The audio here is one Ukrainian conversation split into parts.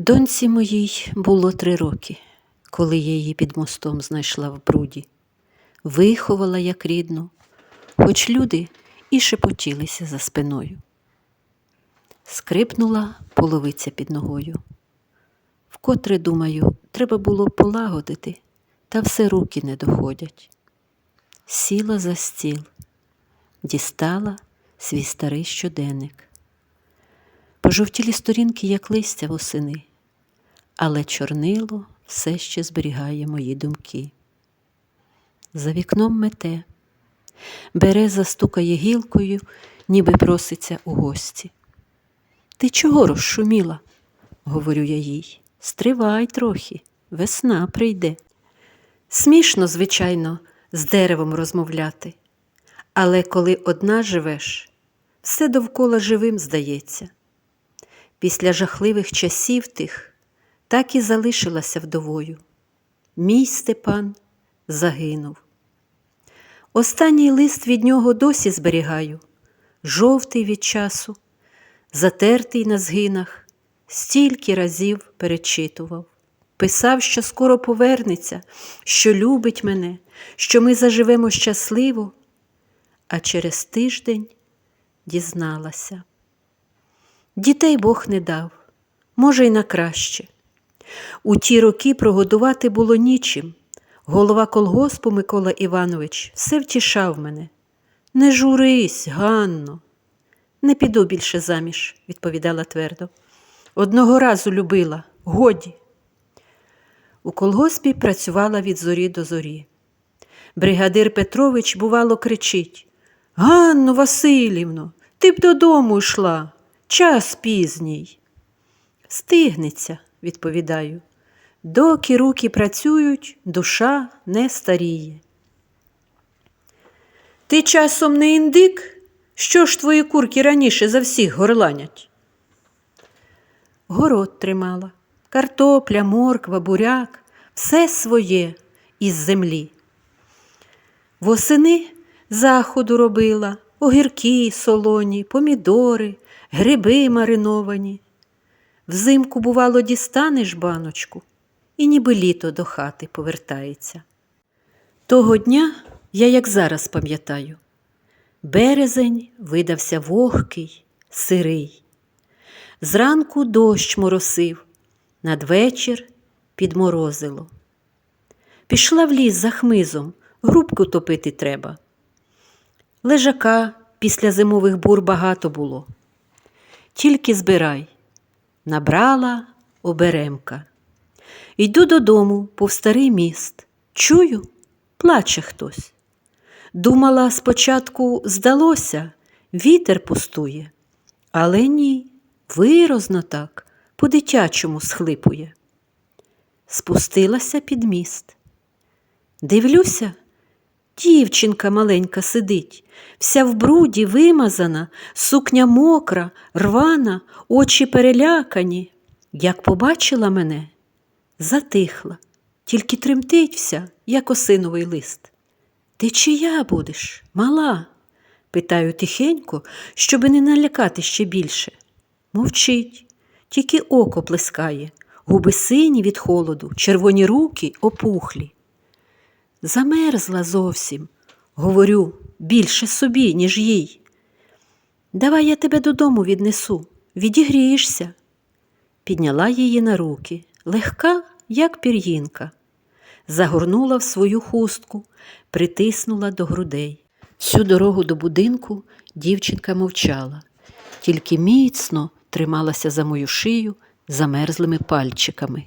Доньці моїй було три роки, коли я її під мостом знайшла в бруді, виховала як рідну, хоч люди і шепотілися за спиною. Скрипнула половиця під ногою. Вкотре, думаю, треба було полагодити, та все руки не доходять. Сіла за стіл, дістала свій старий щоденник. Пожовтілі сторінки, як листя восени, але чорнило все ще зберігає мої думки. За вікном мете, береза стукає гілкою, ніби проситься у гості. Ти чого розшуміла? говорю я їй. Стривай трохи, весна прийде. Смішно, звичайно, з деревом розмовляти, але коли одна живеш, все довкола живим здається. Після жахливих часів тих так і залишилася вдовою. Мій Степан загинув. Останній лист від нього досі зберігаю, жовтий від часу, затертий на згинах, стільки разів перечитував. Писав, що скоро повернеться, що любить мене, що ми заживемо щасливо, а через тиждень дізналася. Дітей Бог не дав, може, й на краще. У ті роки прогодувати було нічим. Голова колгоспу Микола Іванович все втішав мене. Не журись, Ганно. Не піду більше заміж, відповідала твердо. Одного разу любила, годі. У колгоспі працювала від зорі до зорі. Бригадир Петрович, бувало, кричить Ганно Васильівно, ти б додому йшла, час пізній. Стигнеться, відповідаю. Доки руки працюють, душа не старіє. Ти часом не індик? Що ж твої курки раніше за всіх горланять? Город тримала, картопля, морква, буряк, все своє із землі. Восени заходу робила, огірки солоні, помідори, гриби мариновані. Взимку, бувало, дістанеш баночку, і ніби літо до хати повертається. Того дня я, як зараз пам'ятаю, березень видався вогкий, сирий. Зранку дощ моросив, надвечір підморозило. Пішла в ліс за хмизом, грубку топити треба. Лежака після зимових бур багато було. Тільки збирай, набрала оберемка. Йду додому, пов старий міст. Чую, плаче хтось. Думала, спочатку здалося, вітер пустує, але ні, вирозно так, по-дитячому схлипує. Спустилася під міст. Дивлюся, дівчинка маленька сидить, вся в бруді вимазана, сукня мокра, рвана, очі перелякані. Як побачила мене, затихла, тільки тремтить вся, як осиновий лист. Ти чия будеш, мала? питаю тихенько, щоби не налякати ще більше. Мовчить, тільки око плескає, губи сині від холоду, червоні руки опухлі. Замерзла зовсім, говорю, більше собі, ніж їй. Давай я тебе додому віднесу, відігрієшся. Підняла її на руки, легка, як пір'їнка, загорнула в свою хустку, притиснула до грудей. Всю дорогу до будинку дівчинка мовчала, тільки міцно трималася за мою шию замерзлими пальчиками.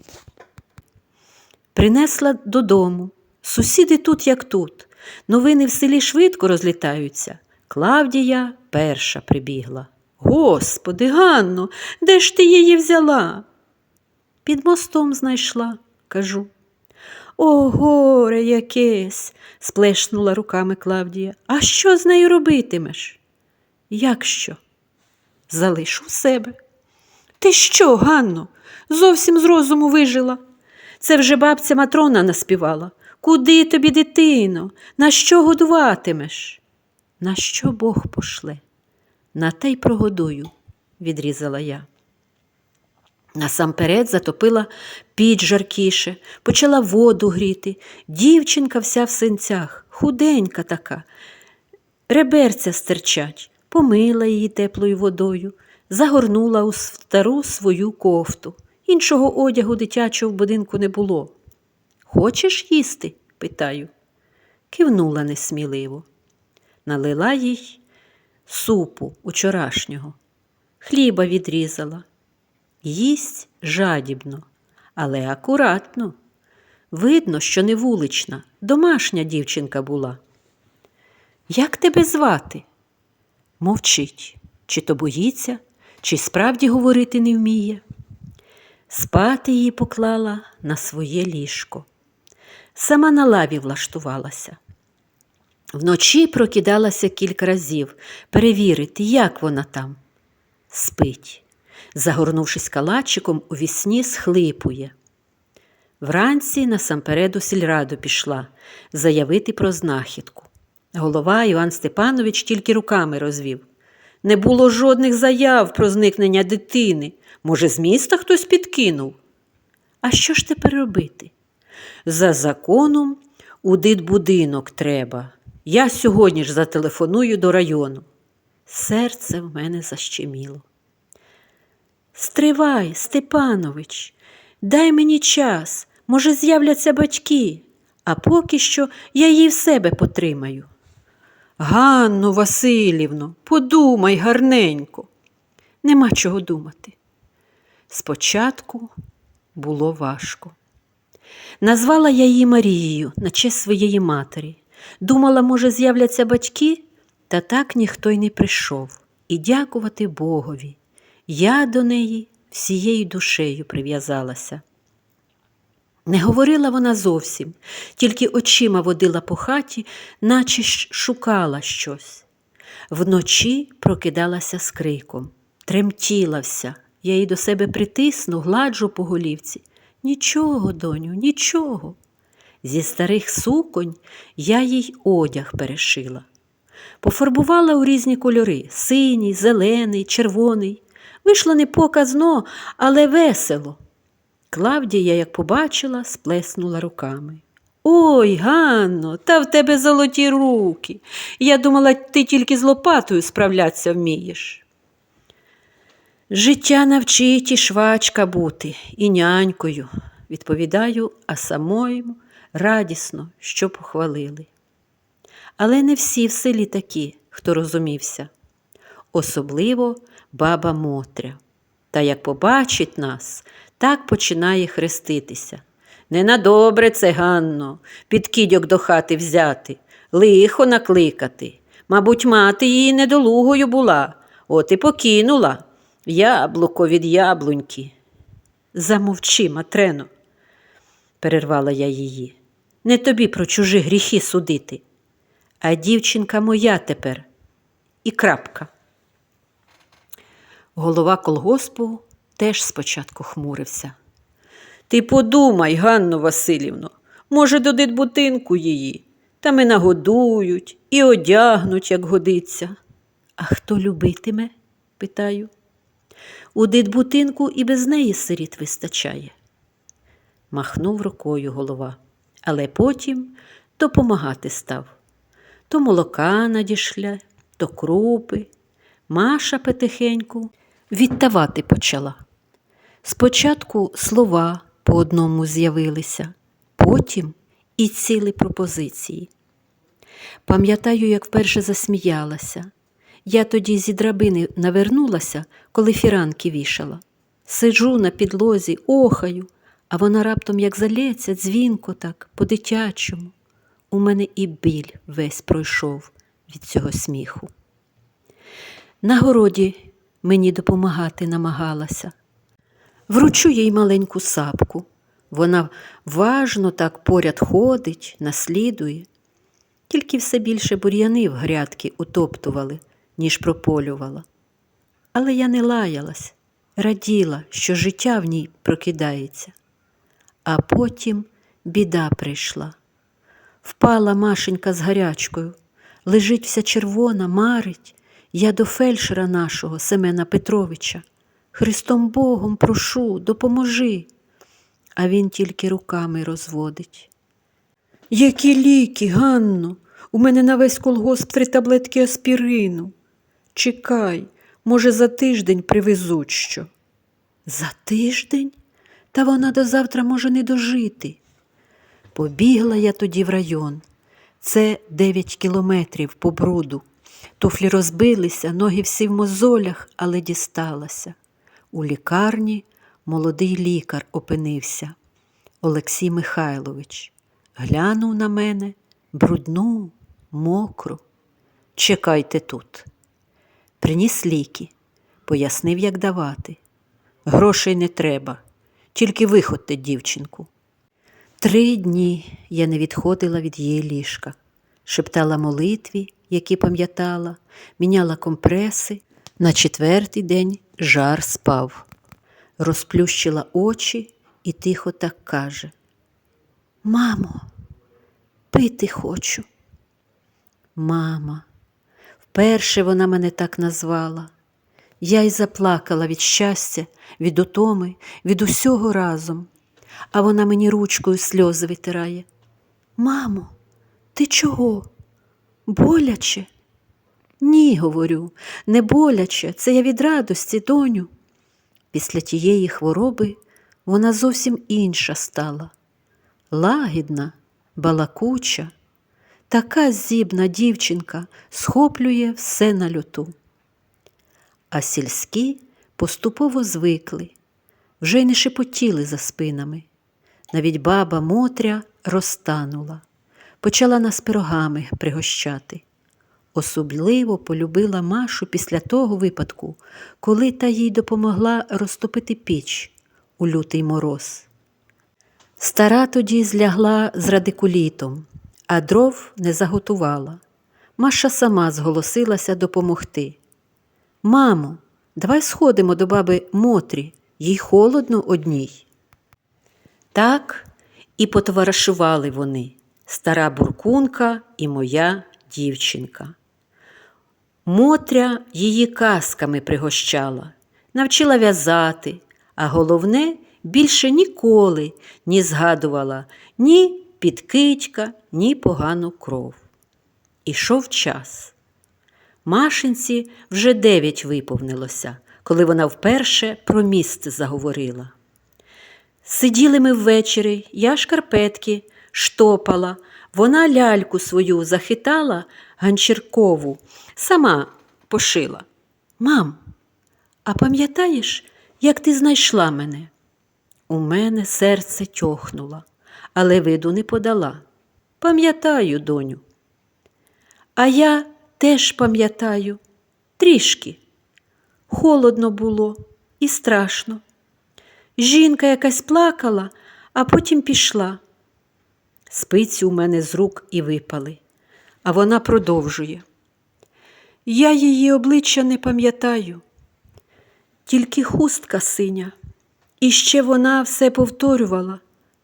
Принесла додому. Сусіди тут, як тут. Новини в селі швидко розлітаються. Клавдія перша прибігла. Господи, Ганно, де ж ти її взяла? Під мостом знайшла, кажу. О, горе якесь, сплешнула руками Клавдія. А що з нею робитимеш? Як що? Залишу себе. Ти що, Ганно, зовсім з розуму вижила? Це вже бабця Матрона наспівала. Куди тобі, дитино? На що годуватимеш? На що Бог пошле? На те й прогодую, відрізала я. Насамперед затопила піч жаркіше, почала воду гріти. Дівчинка вся в синцях, худенька така. Реберця стирчать, помила її теплою водою, загорнула у стару свою кофту. Іншого одягу дитячого в будинку не було. Хочеш їсти? питаю. Кивнула несміливо. Налила їй супу учорашнього, хліба відрізала. Їсть жадібно, але акуратно. Видно, що не вулична, домашня дівчинка була. Як тебе звати? Мовчить, чи то боїться, чи справді говорити не вміє. Спати її поклала на своє ліжко. Сама на лаві влаштувалася. Вночі прокидалася кілька разів перевірити, як вона там. Спить, загорнувшись калачиком, у вісні схлипує. Вранці насамперед у сільраду пішла заявити про знахідку. Голова Іван Степанович тільки руками розвів. Не було жодних заяв про зникнення дитини. Може, з міста хтось підкинув. А що ж тепер робити? За законом у дитбудинок треба. Я сьогодні ж зателефоную до району. Серце в мене защеміло. Стривай, Степанович, дай мені час, може, з'являться батьки, а поки що я її в себе потримаю. Ганно Васильівно, подумай гарненько. Нема чого думати. Спочатку було важко. Назвала я її Марією на честь своєї матері. Думала, може, з'являться батьки, та так ніхто й не прийшов. І дякувати Богові. Я до неї всією душею прив'язалася. Не говорила вона зовсім, тільки очима водила по хаті, наче шукала щось. Вночі прокидалася з криком, тремтіла вся. Я її до себе притисну, гладжу по голівці. Нічого, доню, нічого. Зі старих суконь я їй одяг перешила. Пофарбувала у різні кольори синій, зелений, червоний. Вийшло не показно, але весело. Клавдія, як побачила, сплеснула руками. Ой, Ганно, та в тебе золоті руки. Я думала, ти тільки з лопатою справлятися вмієш. Життя навчить і швачка бути, і нянькою, відповідаю, а самому радісно, що похвалили. Але не всі в селі такі, хто розумівся, особливо баба Мотря. Та як побачить нас, так починає хреститися. Не на добре це, Ганно, підкидьок до хати взяти, лихо накликати. Мабуть, мати її недолугою була, от і покинула яблуко від яблуньки. Замовчи, Матрено, перервала я її. Не тобі про чужі гріхи судити, а дівчинка моя тепер і крапка. Голова колгоспу теж спочатку хмурився. Ти подумай, Ганно Васильівно, може, до дитбутинку її, там і нагодують, і одягнуть, як годиться. А хто любитиме? питаю. У дитбутинку і без неї сиріт вистачає. Махнув рукою голова, але потім допомагати став. То молока надішля, то крупи. Маша потихеньку відтавати почала. Спочатку слова по одному з'явилися, потім і цілі пропозиції. Пам'ятаю, як вперше засміялася. Я тоді зі драбини навернулася, коли фіранки вішала. Сиджу на підлозі, охаю, а вона раптом як залється, дзвінко так, по-дитячому. У мене і біль весь пройшов від цього сміху. На городі мені допомагати намагалася. Вручу їй маленьку сапку. Вона важно так поряд ходить, наслідує. Тільки все більше бур'яни в грядки утоптували, ніж прополювала. Але я не лаялась, раділа, що життя в ній прокидається. А потім біда прийшла. Впала Машенька з гарячкою, лежить вся червона, марить. Я до фельдшера нашого Семена Петровича. Христом Богом прошу, допоможи. А він тільки руками розводить. Які ліки, Ганно? У мене на весь колгосп три таблетки аспірину. Чекай, може, за тиждень привезуть що. За тиждень? Та вона до завтра може не дожити. Побігла я тоді в район. Це дев'ять кілометрів по бруду. Туфлі розбилися, ноги всі в мозолях, але дісталася. У лікарні молодий лікар опинився. Олексій Михайлович. Глянув на мене брудну, мокру. Чекайте тут. Приніс ліки, пояснив, як давати. Грошей не треба, тільки виходьте, дівчинку. Три дні я не відходила від її ліжка, шептала молитві, які пам'ятала, міняла компреси. На четвертий день жар спав, розплющила очі і тихо так каже: Мамо, пити хочу. Мама, вперше вона мене так назвала. Я й заплакала від щастя, від утоми, від усього разом, а вона мені ручкою сльози витирає. Мамо, ти чого? Боляче? Ні, говорю, не боляче, це я від радості, доню. Після тієї хвороби вона зовсім інша стала. Лагідна, балакуча, така зібна дівчинка схоплює все на люту. А сільські поступово звикли, вже й не шепотіли за спинами. Навіть баба Мотря розтанула, почала нас пирогами пригощати. Особливо полюбила Машу після того випадку, коли та їй допомогла розтопити піч у лютий мороз. Стара тоді злягла з радикулітом, а дров не заготувала. Маша сама зголосилася допомогти. Мамо, давай сходимо до баби Мотрі, їй холодно одній. Так і потоваришували вони, стара буркунка і моя дівчинка. Мотря її казками пригощала, навчила в'язати, а головне, більше ніколи не згадувала ні підкидька, ні погану кров. Ішов час. Машинці вже дев'ять виповнилося, коли вона вперше про місце заговорила. Сиділи ми ввечері, я шкарпетки штопала, вона ляльку свою захитала ганчіркову, сама пошила. Мам, а пам'ятаєш, як ти знайшла мене? У мене серце тьохнуло, але виду не подала. Пам'ятаю, доню. А я теж пам'ятаю, трішки. Холодно було і страшно. Жінка якась плакала, а потім пішла. Спиці у мене з рук і випали, а вона продовжує. Я її обличчя не пам'ятаю, тільки хустка синя. І ще вона все повторювала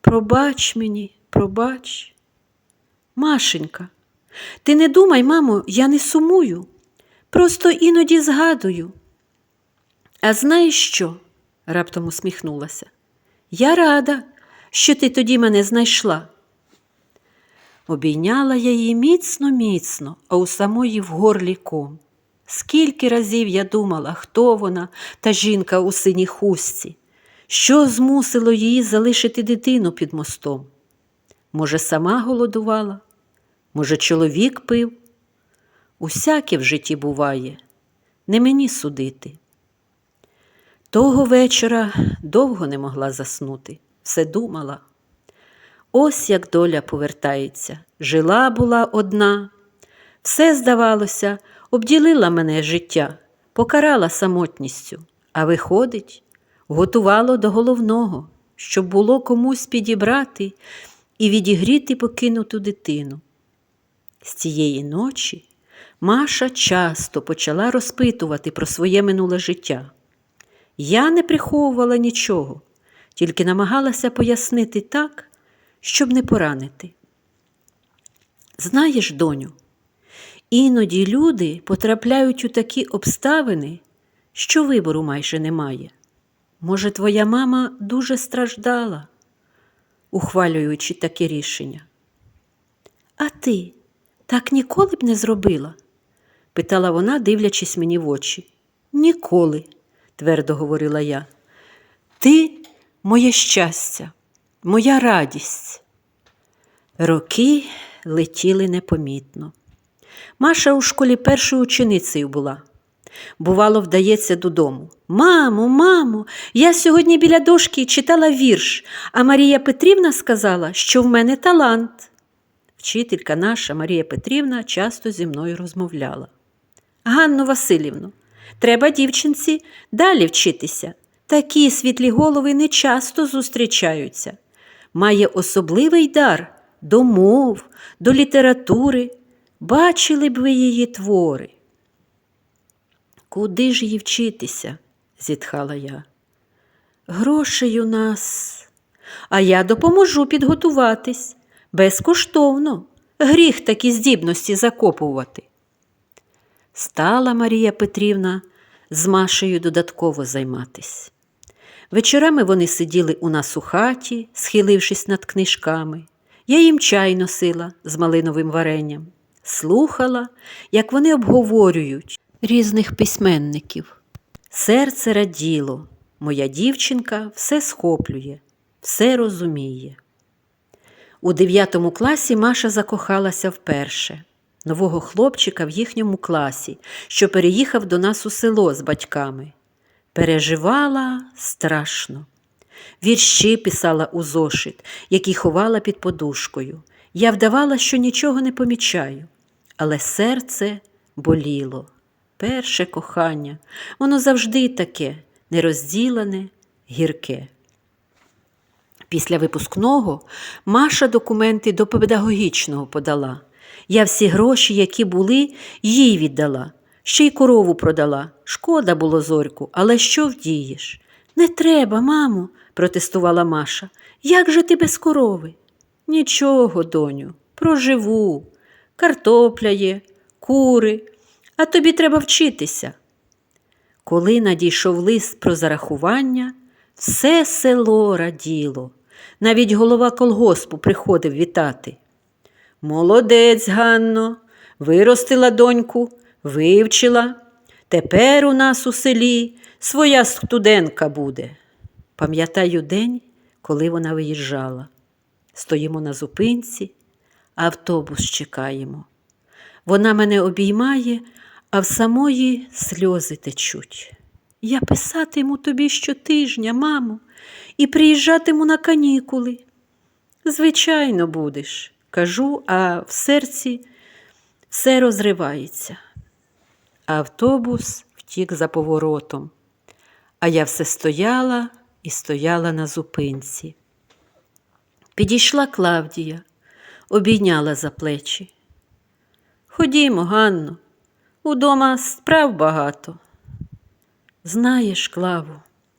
Пробач мені, пробач. Машенька, ти не думай, мамо, я не сумую, просто іноді згадую. А знаєш що? раптом усміхнулася. Я рада, що ти тоді мене знайшла. Обійняла я її міцно, міцно, а у самої в горлі ком. Скільки разів я думала, хто вона, та жінка у синій хустці, що змусило її залишити дитину під мостом? Може, сама голодувала, може, чоловік пив? Усяке в житті буває, не мені судити. Того вечора довго не могла заснути, все думала. Ось як доля повертається. Жила була одна. Все, здавалося, обділила мене життя, покарала самотністю, а виходить, готувало до головного, щоб було комусь підібрати і відігріти покинуту дитину. З цієї ночі Маша часто почала розпитувати про своє минуле життя. Я не приховувала нічого, тільки намагалася пояснити так, щоб не поранити. Знаєш, доню, іноді люди потрапляють у такі обставини, що вибору майже немає. Може, твоя мама дуже страждала, ухвалюючи таке рішення. А ти так ніколи б не зробила? питала вона, дивлячись мені в очі. Ніколи, твердо говорила я. Ти моє щастя, моя радість. Роки летіли непомітно. Маша у школі першою ученицею була. Бувало, вдається додому. Мамо, мамо, я сьогодні біля дошки читала вірш, а Марія Петрівна сказала, що в мене талант. Вчителька наша Марія Петрівна часто зі мною розмовляла. Ганно Васильівно, треба дівчинці далі вчитися. Такі світлі голови не часто зустрічаються. Має особливий дар до мов, до літератури. Бачили б ви її твори. Куди ж їй вчитися? зітхала я. Грошей у нас, а я допоможу підготуватись безкоштовно. Гріх такі здібності закопувати. Стала Марія Петрівна з Машею додатково займатись. Вечорами вони сиділи у нас у хаті, схилившись над книжками. Я їм чай носила з малиновим варенням, слухала, як вони обговорюють різних письменників. Серце раділо, моя дівчинка все схоплює, все розуміє. У дев'ятому класі Маша закохалася вперше. Нового хлопчика в їхньому класі, що переїхав до нас у село з батьками. Переживала страшно. Вірші писала у зошит, який ховала під подушкою. Я вдавала, що нічого не помічаю, але серце боліло. Перше кохання, воно завжди таке нерозділене, гірке. Після випускного Маша документи до педагогічного подала. Я всі гроші, які були, їй віддала. Ще й корову продала. Шкода було зорьку, але що вдієш? Не треба, мамо, протестувала Маша. Як же ти без корови? Нічого, доню, проживу. Картопля є, кури, а тобі треба вчитися. Коли надійшов лист про зарахування, все село раділо. Навіть голова колгоспу приходив вітати. Молодець, Ганно, виростила доньку, вивчила. Тепер у нас у селі своя студентка буде. Пам'ятаю день, коли вона виїжджала. Стоїмо на зупинці, автобус чекаємо. Вона мене обіймає, а в самої сльози течуть. Я писатиму тобі щотижня, мамо, і приїжджатиму на канікули. Звичайно, будеш, кажу, а в серці все розривається. Автобус втік за поворотом, а я все стояла і стояла на зупинці. Підійшла Клавдія, обійняла за плечі. Ходімо, Ганно, удома справ багато. Знаєш, Клаву,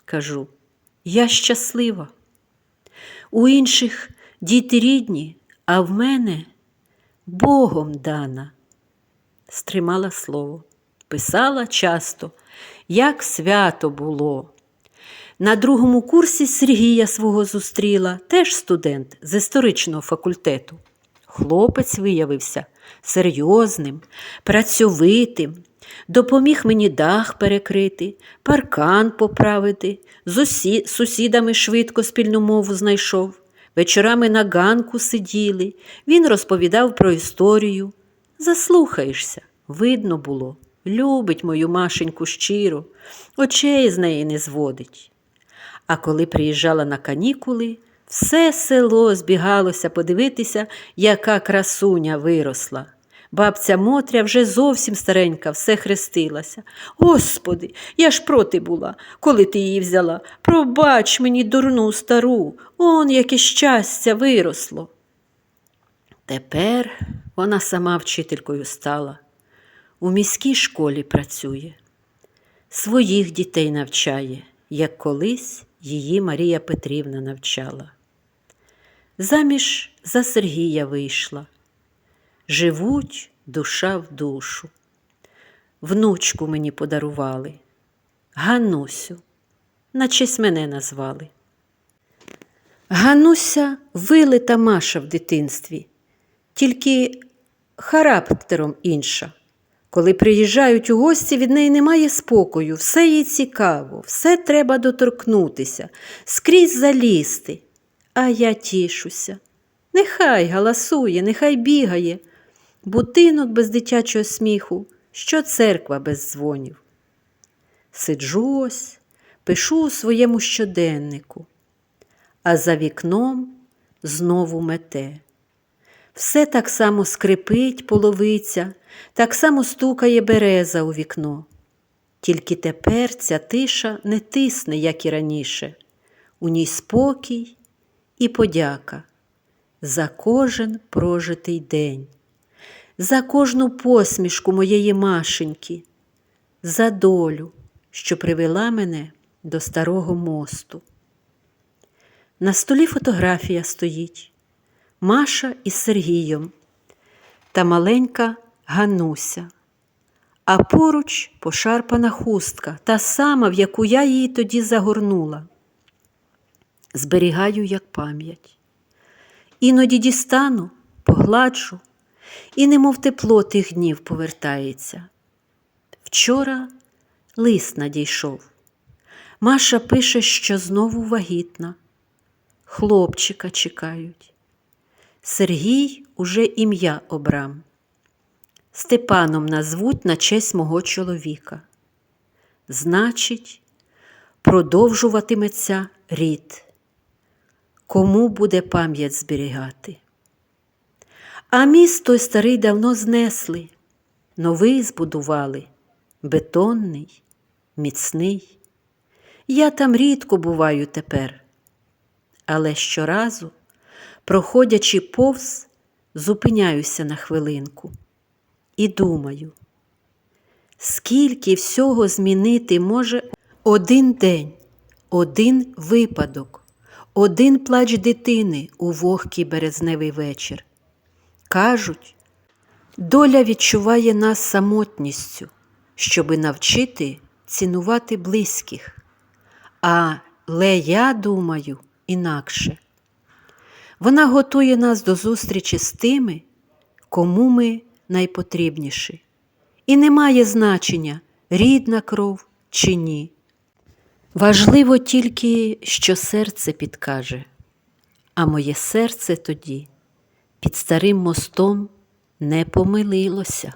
кажу, я щаслива. У інших діти рідні, а в мене Богом дана. Стримала слово, писала часто, як свято було. На другому курсі Сергія свого зустріла, теж студент з історичного факультету. Хлопець виявився серйозним, працьовитим, допоміг мені дах перекрити, паркан поправити, з усі- сусідами швидко спільну мову знайшов. Вечорами на ганку сиділи, він розповідав про історію. Заслухаєшся, видно було, любить мою Машеньку щиро, очей з неї не зводить. А коли приїжджала на канікули, все село збігалося подивитися, яка красуня виросла. Бабця Мотря вже зовсім старенька, все хрестилася. Господи, я ж проти була, коли ти її взяла. Пробач мені дурну стару, он яке щастя виросло. Тепер вона сама вчителькою стала. У міській школі працює, своїх дітей навчає, як колись її Марія Петрівна навчала. Заміж за Сергія вийшла. Живуть душа в душу. Внучку мені подарували, Ганусю. на честь мене назвали. Гануся вилита Маша в дитинстві, тільки характером інша. Коли приїжджають у гості, від неї немає спокою, все їй цікаво, все треба доторкнутися, скрізь залізти. А я тішуся. Нехай галасує, нехай бігає. Будинок без дитячого сміху, що церква без дзвонів. Сиджу ось, пишу у своєму щоденнику, а за вікном знову мете. Все так само скрипить половиця, так само стукає береза у вікно. Тільки тепер ця тиша не тисне, як і раніше. У ній спокій і подяка. За кожен прожитий день, за кожну посмішку моєї Машеньки, за долю, що привела мене до старого мосту. На столі фотографія стоїть. Маша із Сергієм та маленька Гануся, а поруч пошарпана хустка, та сама, в яку я її тоді загорнула. Зберігаю як пам'ять. Іноді дістану, погладжу, і немов тепло тих днів повертається. Вчора лист надійшов. Маша пише, що знову вагітна. Хлопчика чекають. Сергій уже ім'я обрам. Степаном назвуть на честь мого чоловіка. Значить, продовжуватиметься рід. Кому буде пам'ять зберігати? А міст той старий давно знесли, новий збудували, бетонний, міцний. Я там рідко буваю тепер, але щоразу, проходячи повз, зупиняюся на хвилинку і думаю, скільки всього змінити може один день, один випадок, один плач дитини у вогкий березневий вечір. Кажуть, доля відчуває нас самотністю, щоби навчити цінувати близьких. Але я думаю інакше. Вона готує нас до зустрічі з тими, кому ми найпотрібніші. І не має значення, рідна кров чи ні. Важливо тільки, що серце підкаже, а моє серце тоді під старим мостом не помилилося.